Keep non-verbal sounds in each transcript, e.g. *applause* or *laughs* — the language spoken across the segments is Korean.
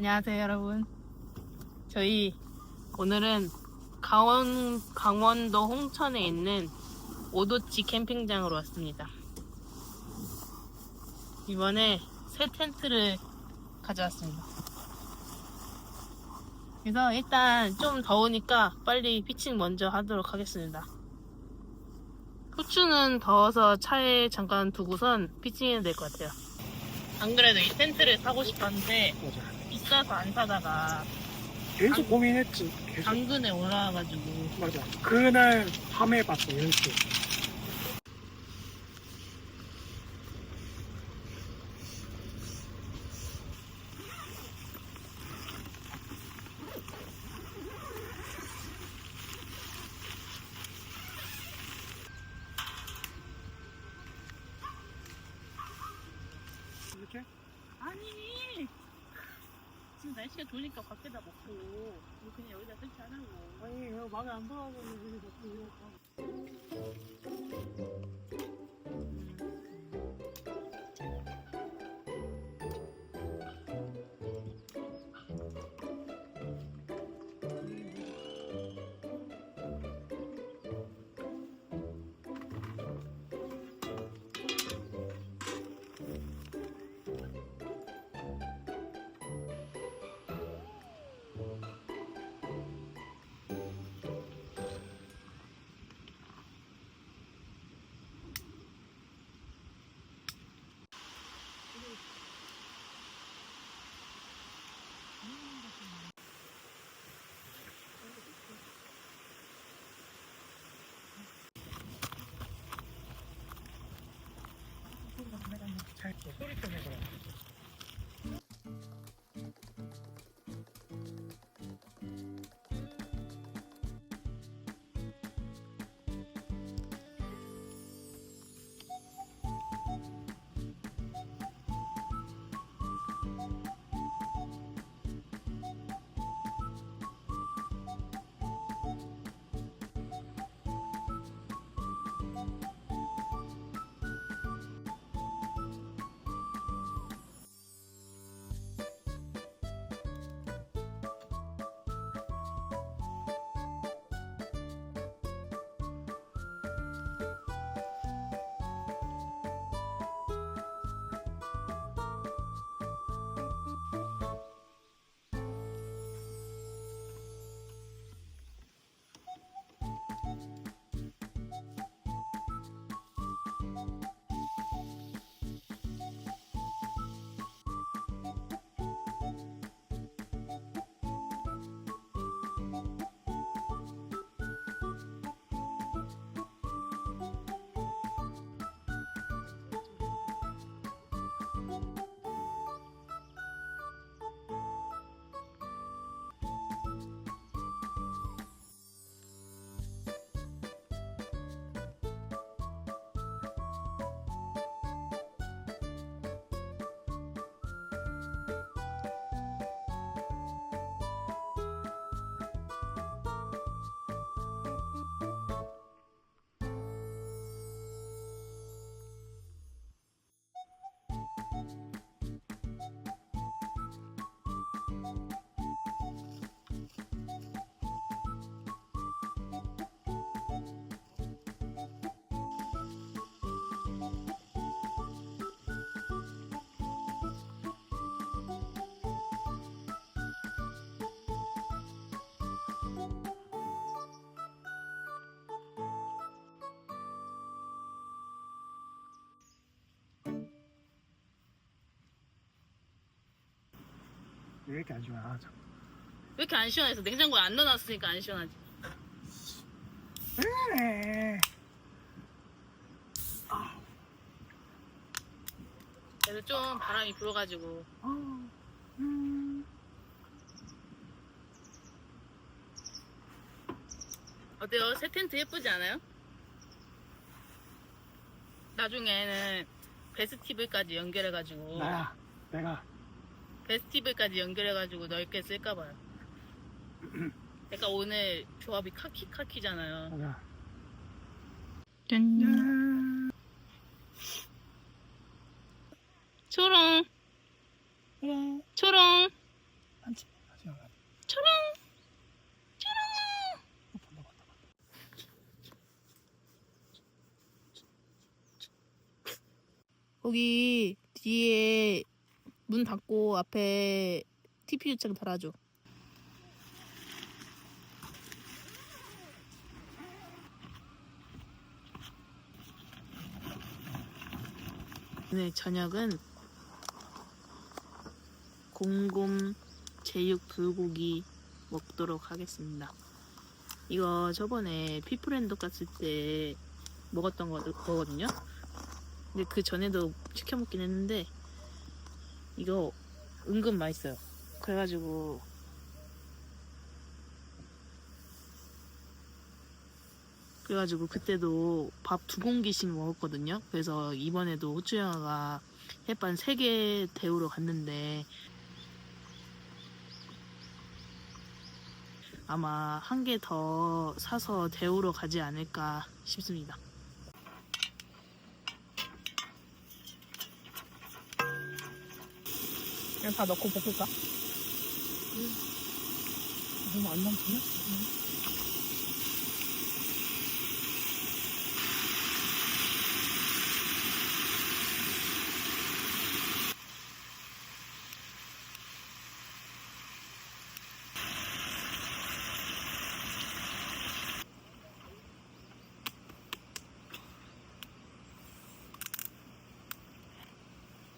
안녕하세요 여러분. 저희 오늘은 강원, 강원도 홍천에 있는 오도치 캠핑장으로 왔습니다. 이번에 새 텐트를 가져왔습니다. 그래서 일단 좀 더우니까 빨리 피칭 먼저 하도록 하겠습니다. 후추는 더워서 차에 잠깐 두고선 피칭해야 될것 같아요. 안 그래도 이 텐트를 사고 싶었는데. 비싸서 안 사다가 계속 고민했지. 계속. 당근에 올라와가지고 맞아. 그날 밤에 봤어, 연습. 이렇게? 아니 지금 날씨가 좋으니까 밖에다 먹고 뭐 그냥 여기다 설치하라고 아니, 이거 마음에 안 이러고. 잘 소리 때문에 그래. 왜 이렇게 안 시원해? 아, 참. 왜 이렇게 안 시원해서 냉장고에 안 넣어놨으니까 안 시원하지 그래. 그래도 좀 바람이 불어가지고 아, 음. 어때요? 새 텐트 예쁘지 않아요? 나중에는 베스티브까지 연결해가지고 나야, 내가. 베스티브까지 연결해가지고 넓게 쓸까봐요. *clears throat* 약간 오늘 조합이 카키 카키잖아요. 맞아. 짠. 야. 초롱 그래. 초롱 한치. 다시 안 가. 초롱 어, 본다, 본다, 본다. 거기 뒤에 문 닫고 앞에 TP 유창 달아줘. 오늘 저녁은 곰곰 제육 불고기 먹도록 하겠습니다. 이거 저번에 피프랜드 갔을 때 먹었던 거, 거거든요. 근데 그 전에도 시켜 먹긴 했는데 이거 은근 맛있어요. 그래가지고 그래가지고 그때도 밥 두 공기씩 먹었거든요. 그래서 이번에도 호주 영화가 햇반 세 개 데우러 갔는데 아마 한 개 더 사서 데우러 가지 않을까 싶습니다. 그냥 다 넣고 볶을까? 너무 안 남지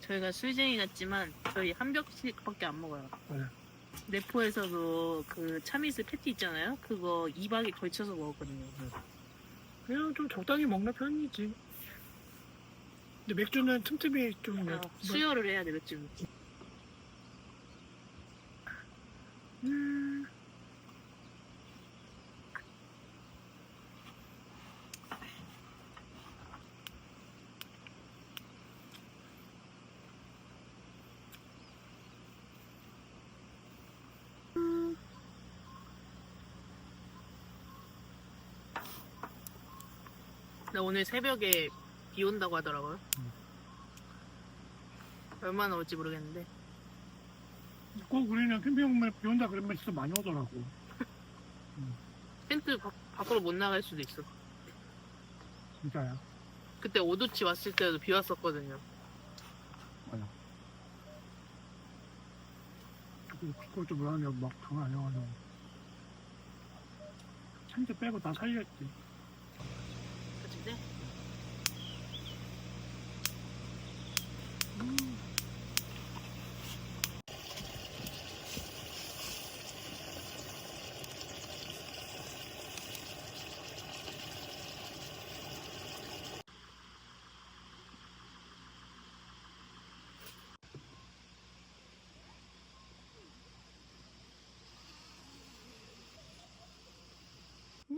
저희가 술쟁이 같지만 저희 한 벽씩밖에 안 먹어요. 맞아요. 네포에서도 그 차미스 패티 있잖아요. 그거 2박에 걸쳐서 먹었거든요. 그냥 좀 적당히 먹는 편이지. 근데 맥주는 틈틈이 좀 아, 뭐- 수혈을 해야 돼, 맥주. 나 오늘 새벽에 비 온다고 하더라고요. 음. 얼마나 올지 모르겠는데. 꼭 우리는 캠핑 오면 비 온다 그러면 진짜 많이 오더라고. 텐트 밖, 밖으로 못 나갈 수도 있어. 진짜야. 그때 오두치 왔을 때도 비 왔었거든요. 그것도 몰랐네. 막 장난 아니어가지고. 텐트 빼고 다 살렸지.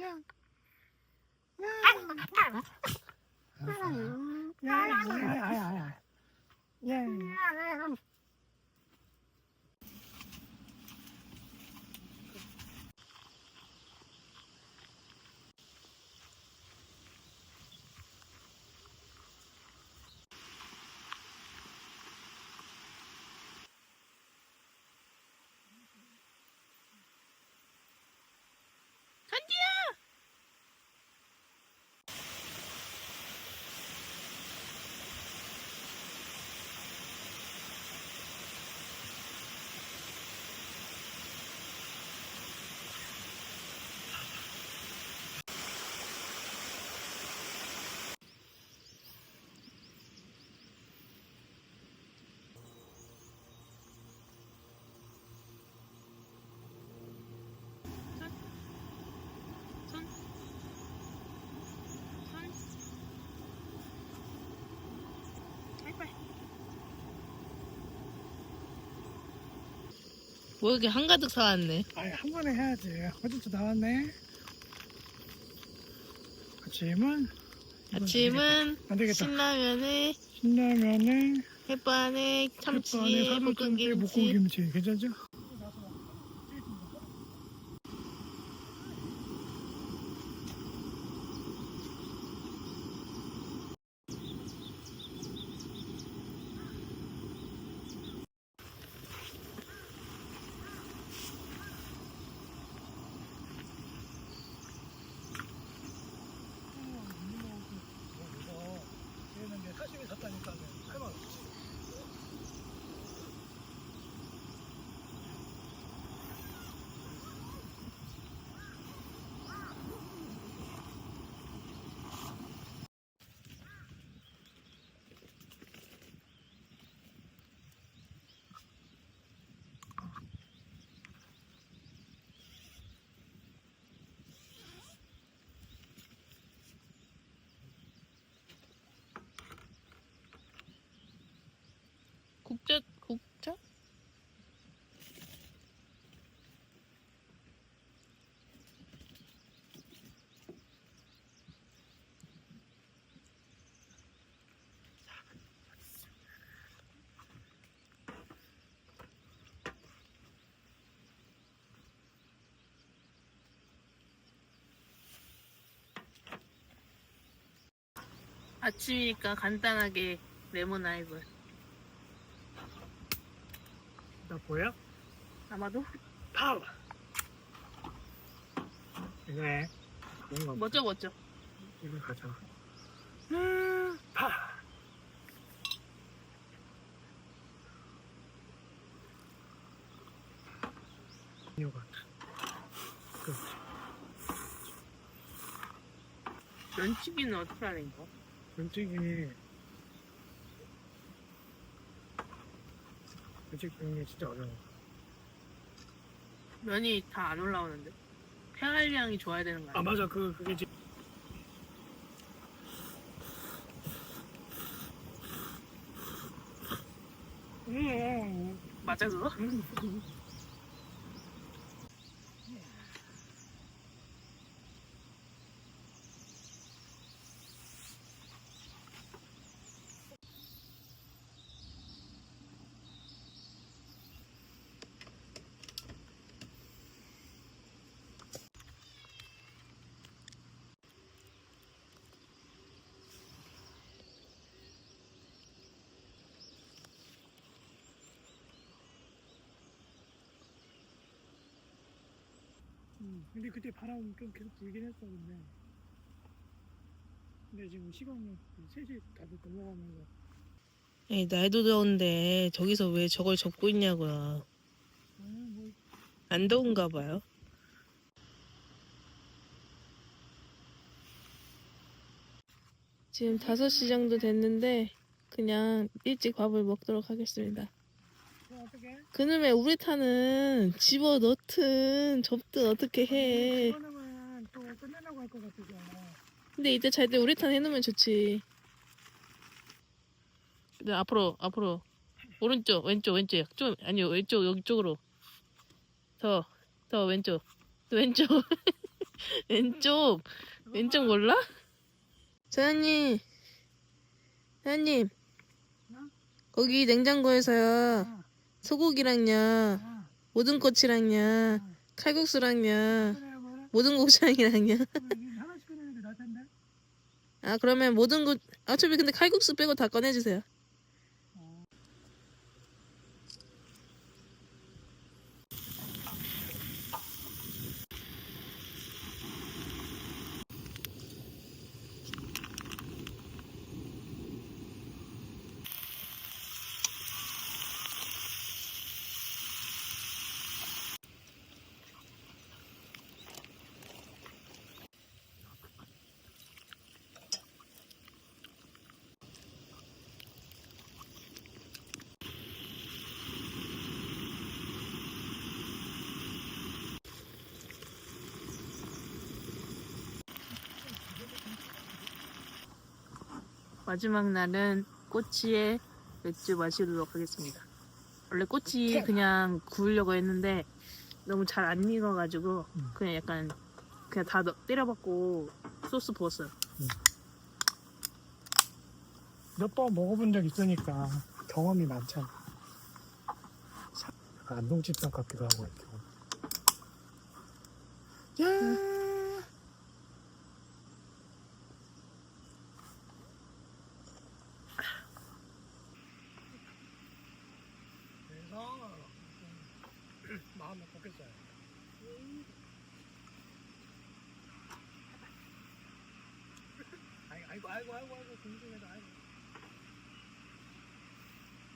야. 뭐 이렇게 한가득 사왔네. 아니 한 번에 해야지. 어제도 나왔네. 아침은 아침은 안 되겠다. 신라면에 신라면에 햇반에 참치, 햇반에 볶은 살볶음치, 볶은 김치. 김치 괜찮죠? 아침이니까 간단하게 레몬 아이브. 나 보여? 아마도 파워. 이거 해. 이거 멋져 멋져. 이거 가자. 음, 파. 이거. 면치기는 어떻게 하는 거? 면치기. 면치기 게 진짜 어려워. 면이 다 안 올라오는데. 폐활량이 좋아야 되는 거 아 아니야? 맞아 그 그게 지 음, 맞아 그거? *laughs* 근데 그때 바람 좀 계속 불긴 했어 근데 근데 지금 시간이 3시 다들 넘어가면서 에이, 날도 더운데 저기서 왜 저걸 접고 있냐고요. 안 더운가 봐요. 지금 5시 정도 됐는데 그냥 일찍 밥을 먹도록 하겠습니다. 어떻게 그놈의 우레탄은 집어 넣든 접든 어떻게 해. 그러면 또 끝내려고 할 것 같아서 근데 이때 잘 때 우레탄 해놓으면 좋지. 네, 앞으로 앞으로 오른쪽 왼쪽 왼쪽 좀 아니요 왼쪽 여기 쪽으로 더 더 왼쪽 또 왼쪽 *laughs* 왼쪽 왼쪽 몰라? 사장님 사장님 응? 거기 냉장고에서요 아, 소고기랑요 아, 모든 꼬치랑요 아. 칼국수랑요 모든 텐데 아 그러면 모든 것 어차피 근데 칼국수 빼고 다 꺼내주세요 마지막 날은 꼬치에 맥주 마시도록 하겠습니다. 원래 꼬치 그냥 구우려고 했는데 너무 잘 안 익어가지고 음. 그냥 약간 그냥 다 넣- 때려박고 소스 부었어요. 몇 번 먹어본 적 있으니까 경험이 많잖아 약간 안동집상 같기도 하고 이렇게 야 그래서 마음을 먹겠어요 아이고 아이고 아이고 아이고 아이고 궁금해서 아이고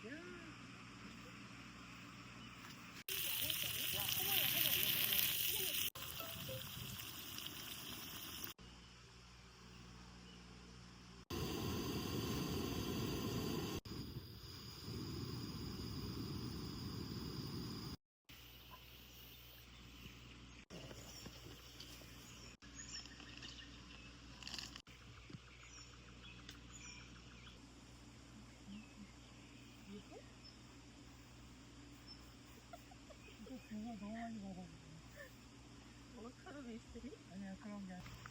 야. 이거 배가 너무 많이 먹어가지고 아보카도 미스테리? 아니야 그런 게 아니라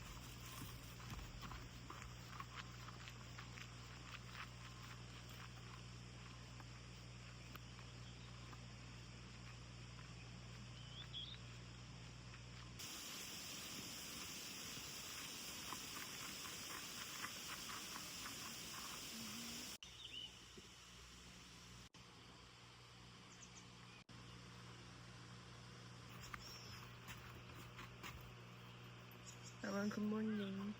굿모닝 굿모닝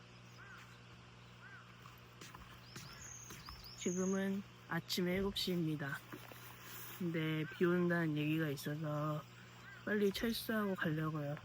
지금은 아침 7시입니다. 근데 비 온다는 얘기가 있어서 빨리 철수하고 가려고요.